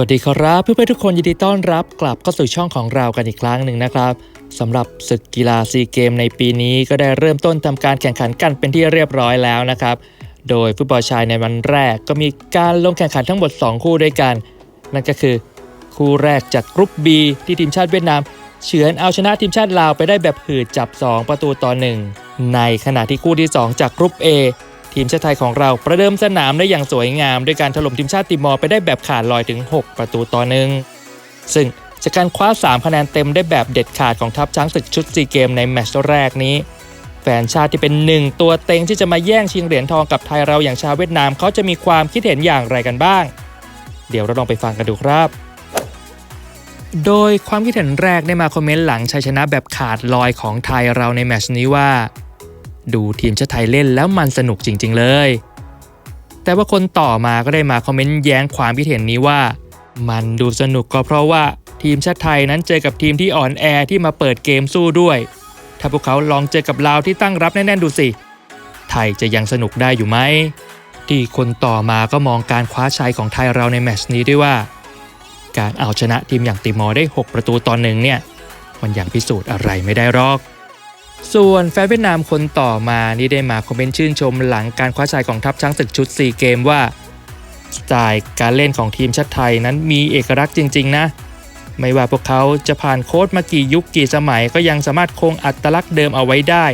วัสดีครับเพื่อนๆทุกคนยินดีต้อนรับกลับเข้าสู่ช่องของเรากันอีกครั้งหนึ่งนะครับสำหรับศึกกีฬาซีเกมในปีนี้ก็ได้เริ่มต้นทำการแข่งขันกันเป็นที่เรียบร้อยแล้วนะครับ โดยฟุตบอลชายในวันแรกก็มีการลงแข่งขันทั้งหมด 2 คู่ด้วยกัน นั่นก็คือ คู่แรกจากกรุ๊ป B ที่ทีมชาติเวียดนามเฉือนเอาชนะทีมชาติลาวไปได้แบบหืดจับ 2 ประตูต่อ 1 ในขณะที่คู่ที่ 2 จากกรุ๊ป A ทีมชาติไทยของเราประเดิมสนามได้อย่างสวยงามด้วยการถล่มทีมชาติติมอร์ไปได้แบบขาดลอยถึง 6 ประตูต่อหนึ่งซึ่งจากการคว้า 3 คะแนนเต็มได้แบบเด็ดขาดของทัพช้างศึกชุดซีเกมในแมตช์แรกนี้ แฟนชาติที่เป็นหนึ่งตัวเต็งที่จะมาแย่งชิงเหรียญทองกับไทยเราอย่างชาวเวียดนามเขาจะมีความคิดเห็นอย่างไรกันบ้าง เดี๋ยวเราลองไปฟังกันดูครับ โดยความคิดเห็นแรกได้มาคอมเมนต์หลังชัยชนะแบบขาดลอยของไทยเราในแมตช์นี้ว่า ดูทีมชาติไทยเล่นแล้วมันสนุกจริง ๆ เลย แต่ว่าคนต่อมาก็ได้มาคอมเมนต์แย้งความคิดเห็นนี้ว่า มันดูสนุกก็เพราะว่าทีมชาติไทยนั้นเจอกับทีมที่อ่อนแอที่มาเปิดเกมสู้ด้วย ถ้าพวกเขาลองเจอกับลาวที่ตั้งรับแน่นๆดูสิ ไทยจะยังสนุกได้อยู่ไหม ที่คนต่อมาก็มองการคว้าชัยของไทยเราในแมตช์นี้ด้วยว่า การเอาชนะทีมอย่างติมอร์ได้ 6 ประตูต่อหนึ่งเนี่ย มันยังพิสูจน์อะไรไม่ได้หรอก ส่วนแฟนเวียดนามคนต่อมานี่ได้มาคอมเมนต์ชื่นชมหลังการคว้าชัยของทัพช้างศึกชุด 4 เกมว่าสไตล์การเล่นของทีมชาติไทยนั้นมีเอกลักษณ์จริง ๆ นะ ไม่ว่าพวกเขาจะผ่านโค้ดมากี่ยุคกี่สมัยก็ยังสามารถคงอัตลักษณ์เดิมเอาไว้ได้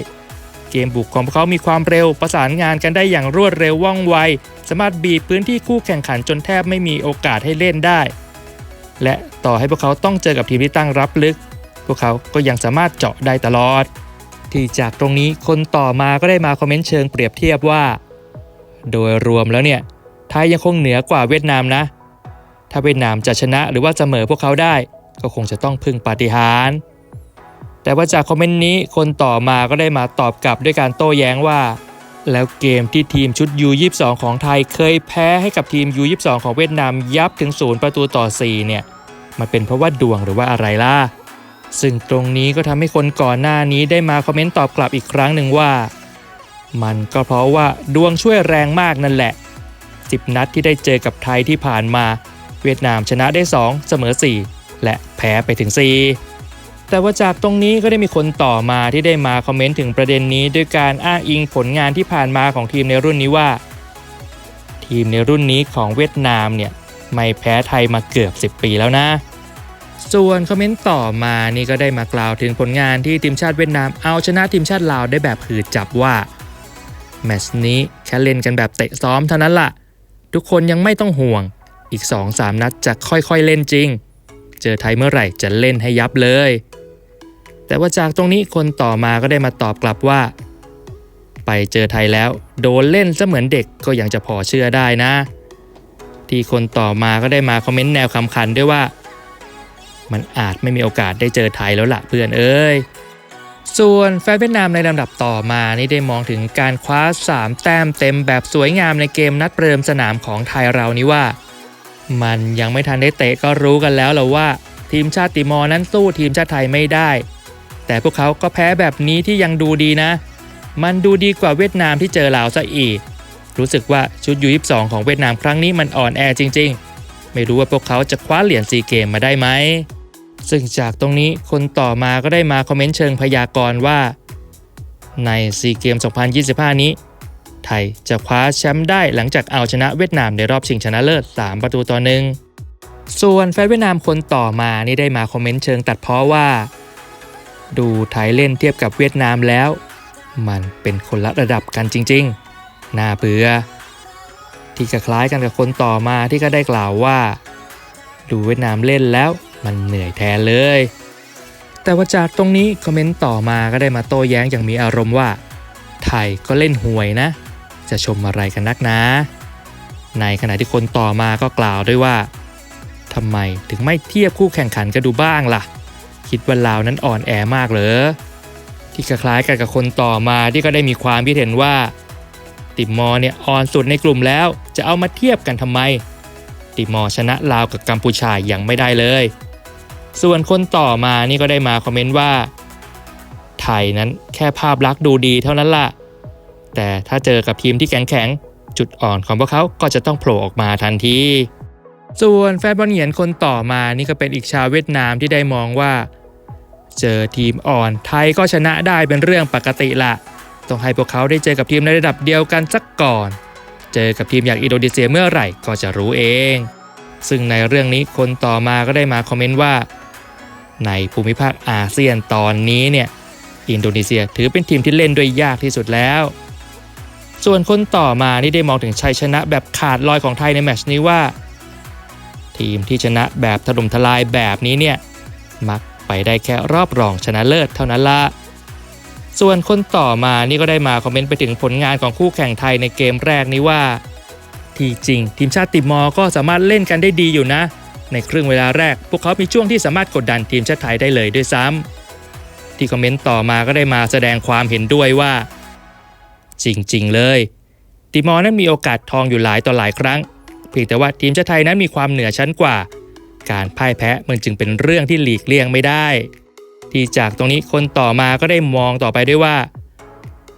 เกมบุกของพวกเขามีความเร็วประสานงานกันได้อย่างรวดเร็วว่องไว สามารถบีบพื้นที่คู่แข่งขันจนแทบไม่มีโอกาสให้เล่นได้ และต่อให้พวกเขาต้องเจอกับทีมที่ตั้งรับลึก พวกเขาก็ยังสามารถเจาะได้ตลอด ที่จากตรงนี้คนต่อมาก็ได้มาคอมเมนต์เชิงเปรียบเทียบว่า โดยรวมแล้วเนี่ยไทยยังคงเหนือกว่าเวียดนามนะ ถ้าเวียดนามจะชนะหรือว่าเสมอพวกเขาได้ ก็คงจะต้องพึ่งปาฏิหาริย์แต่ว่าจากคอมเมนต์นี้คนต่อมาก็ได้มาตอบกลับด้วยการโต้แย้งว่า แล้วเกมที่ทีมชุด U22 ของไทยเคยแพ้ให้กับทีม U22 ของเวียดนามยับถึงศูนย์ประตูต่อ4เนี่ยมันเป็นเพราะว่าดวงหรือว่าอะไรล่ะ ซึ่งตรงนี้ก็ทำให้คนก่อนหน้านี้ได้มาคอมเมนต์ตอบกลับอีกครั้งหนึ่งว่า มันก็เพราะว่าดวงช่วยแรงมากนั่นแหละ 10 นัดที่ได้เจอกับไทยที่ผ่านมา เวียดนามชนะได้ 2 เสมอ 4 และแพ้ไปถึง 4 แต่ว่าจากตรงนี้ก็ได้มีคนต่อมาที่ได้มาคอมเมนต์ถึงประเด็นนี้ ด้วยการอ้างอิงผลงานที่ผ่านมาของทีมในรุ่นนี้ว่า ทีมในรุ่นนี้ของเวียดนามเนี่ยไม่แพ้ไทยมาเกือบ 10 ปีแล้วนะ ส่วนคอมเมนต์ต่อมานี่ก็ได้มากล่าวถึงผลงานที่ทีมชาติเวียดนามเอาชนะทีมชาติลาวได้แบบหืดจับว่าแมตช์นี้แค่เล่นกันแบบเตะซ้อมเท่านั้นล่ะ ทุกคนยังไม่ต้องห่วง อีก 2-3 นัดจะค่อยๆเล่นจริง เจอไทยเมื่อไหร่จะเล่นให้ยับเลย แต่ว่าจากตรงนี้คนต่อมาก็ได้มาตอบกลับว่า ไปเจอไทยแล้ว โดนเล่นเสมือนเด็กก็ยังจะพอเชื่อได้นะ ที่คนต่อมาก็ได้มาคอมเมนต์แนวคำคันด้วยว่า มันอาจไม่มีโอกาสได้เจอไทยแล้วล่ะเพื่อนเอ้ยส่วนแฟนเวียดนามในลำดับต่อมานี่ได้มองถึงการคว้า 3 แต้มเต็มแบบสวยงามในเกมนัดเริ่มสนามของไทยเรานี้ว่า มันยังไม่ทันได้เตะก็รู้กันแล้วแหละว่า ทีมชาติติมอร์นั้นสู้ทีมชาติไทยไม่ได้ แต่พวกเขาก็แพ้แบบนี้ที่ยังดูดีนะ มันดูดีกว่าเวียดนามที่เจอลาวซะอีก รู้สึกว่าชุดยู22ของเวียดนามครั้งนี้มันอ่อนแอจริง ๆ ไม่รู้ว่าพวกเขาจะคว้าเหรียญซีเกมมาได้ไหม ซึ่งจากตรงนี้คนต่อมาก็ได้มาคอมเมนต์เชิงพยากรณ์ว่า ในซีเกม 2025 นี้ ไทยจะคว้าแชมป์ได้หลังจากเอาชนะเวียดนามในรอบชิงชนะเลิศ 3 ประตูต่อหนึ่งส่วนแฟนเวียดนามคนต่อมานี่ได้มาคอมเมนต์เชิงตัดเพ้อว่า ดูไทยเล่นเทียบกับเวียดนามแล้ว มันเป็นคนละระดับกันจริงๆ น่าเบื่อที่คล้ายกันกับคนต่อมาที่ก็ได้กล่าวว่า ดูเวียดนามเล่นแล้ว มันเหนื่อยแทนเลย แต่ว่าจากตรงนี้คอมเมนต์ต่อมาก็ได้มาโต้แย้งอย่างมีอารมณ์ว่า ไทยก็เล่นหวยนะ จะชมอะไรกันนักนะ ในขณะที่คนต่อมาก็กล่าวด้วยว่าทำไมถึงไม่เทียบคู่แข่งขันกันดูบ้างล่ะ คิดว่าลาวนั้นอ่อนแอมากเหรอที่คล้ายกันกับคนต่อมาที่ก็ได้มีความคิดเห็นว่า ติมอร์เนี่ยอ่อนสุดในกลุ่มแล้ว จะเอามาเทียบกันทำไม ติมอร์ชนะลาวกับกัมพูชายังไม่ได้เลย ส่วนคนต่อมานี่ก็ได้มาคอมเมนต์ว่า ไทยนั้นแค่ภาพลักษณ์ดูดีเท่านั้นล่ะ แต่ถ้าเจอกับทีมที่แข็งแข็งจุดอ่อนของพวกเขาก็จะต้องโผล่ออกมาทันที ส่วนแฟนบอลเหยียนคนต่อมานี่ก็เป็นอีกชาวเวียดนามที่ได้มองว่า เจอทีมอ่อนไทยก็ชนะได้เป็นเรื่องปกติละต้องให้พวกเขาได้เจอกับทีมในระดับเดียวกันสักก่อน เจอกับทีมอย่างอินโดนีเซียเมื่อไหร่ก็จะรู้เอง ซึ่งในเรื่องนี้คนต่อมาก็ได้มาคอมเมนต์ว่า ในภูมิภาคอาเซียนตอนนี้เนี่ยอินโดนีเซียถือเป็นทีมที่เล่นด้วยยากที่สุดแล้ว ส่วนคนต่อมานี่ได้มองถึงชัยชนะแบบขาดลอยของไทยในแมชนี้ว่า ทีมที่ชนะแบบถล่มทลายแบบนี้เนี่ยมักไปได้แค่รอบรองชนะเลิศเท่านั้นละส่วนคนต่อมานี่ก็ได้มาคอมเมนต์ไปถึงผลงานของคู่แข่งไทยในเกมแรกนี้ว่า ที่จริง ทีมชาติติมอร์ก็สามารถเล่นกันได้ดีอยู่นะ ในครึ่งเวลาแรก พวกเขามีช่วงที่สามารถกดดันทีมชาติไทยได้เลยด้วยซ้ำที่คอมเมนต์ต่อมาก็ได้มาแสดงความเห็นด้วยว่า จริงๆ เลยติมอร์นั้นมีโอกาสทองอยู่หลายต่อหลายครั้ง เพียงแต่ว่าทีมชาติไทยนั้นมีความเหนือชั้นกว่า การพ่ายแพ้มันจึงเป็นเรื่องที่หลีกเลี่ยงไม่ได้ ที่จากตรงนี้คนต่อมาก็ได้มองต่อไปด้วยว่า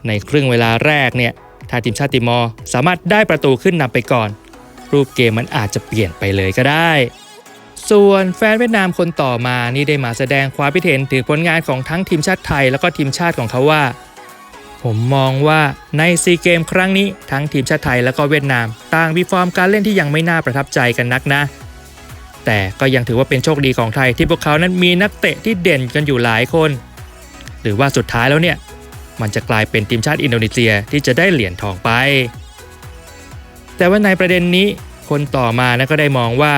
ในครึ่งเวลาแรกเนี่ยถ้าทีมชาติติมอร์สามารถได้ประตูขึ้นนำไปก่อน รูปเกมมันอาจจะเปลี่ยนไปเลยก็ได้ ส่วนแฟนเวียดนามคนต่อมานี่ได้มาแสดงความคิดเห็นถึงผลงานของทั้งทีมชาติไทยแล้วก็ทีมชาติของเขาว่า ผมมองว่าในซีเกมครั้งนี้ทั้งทีมชาติไทยแล้วก็เวียดนาม ต่างมีฟอร์มการเล่นที่ยังไม่น่าประทับใจกันนักนะ แต่ก็ยังถือว่าเป็นโชคดีของไทยที่พวกเขานั้นมีนักเตะที่เด่นกันอยู่หลายคน หรือว่าสุดท้ายแล้วเนี่ยมันจะกลายเป็นทีมชาติอินโดนีเซียที่จะได้เหรียญทองไป แต่ว่าในประเด็นนี้คนต่อมานะก็ได้มองว่า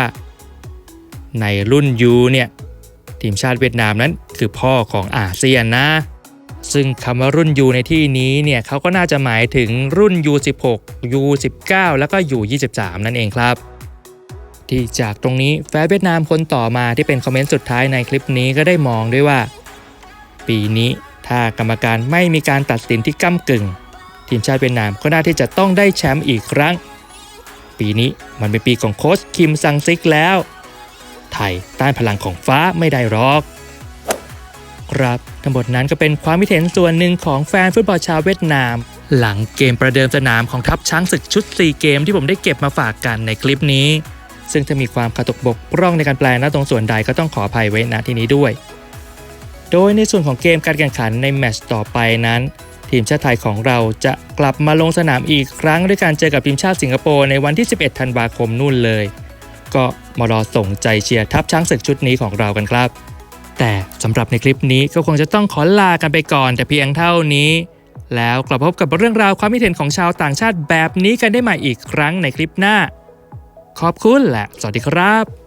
ในรุ่นยูเนี่ยทีมชาติเวียดนามนั้นคือพ่อของอาเซียนนะ ซึ่งคำว่ารุ่นยูในที่นี้เนี่ยเขาก็น่าจะหมายถึงรุ่น U16 U19 แล้วก็ U23 นั่นเองครับที่จากตรงนี้แฟนเวียดนามคนต่อมาที่เป็นคอมเมนต์สุดท้ายในคลิปนี้ก็ได้มองด้วยว่า ปีนี้ถ้ากรรมการไม่มีการตัดสินที่ก้ากึ่ง ทีมชาติเวียดนามก็น่าที่จะต้องได้แชมป์อีกครั้ง ปีนี้มันเป็นปีของโค้ชคิมซังซิกแล้ว ไทยต้านพลังของฟ้าไม่ได้หรอกครับทั้งหมดนั้นก็เป็นความคิดเห็นส่วนหนึ่งของแฟนฟุตบอลชาวเวียดนาม หลังเกมประเดิมสนามของทัพช้างศึกชุด 4 เกมที่ผมได้เก็บมาฝากกันในคลิปนี้ ซึ่งถ้ามีความขาดตกบกพร่องในการแปลนะตรงส่วนใดก็ต้องขออภัยไว้ณที่นี้ด้วย โดยในส่วนของเกมการแข่งขันในแมตช์ต่อไปนั้น ทีมชาติไทยของเราจะกลับมาลงสนามอีกครั้งด้วยการเจอกับทีมชาติสิงคโปร์ในวันที่ 11 ธันวาคมนู่นเลย ก็ มารอส่งใจเชียร์ทัพช้างศึกชุดนี้ของเรากันครับ แต่สำหรับในคลิปนี้ก็คงจะต้องขอลากันไปก่อนแต่เพียงเท่านี้ แล้วกลับพบกับเรื่องราวความคิดเห็นของชาวต่างชาติแบบนี้กันได้ใหม่อีกครั้งในคลิปหน้า ขอบคุณและสวัสดีครับ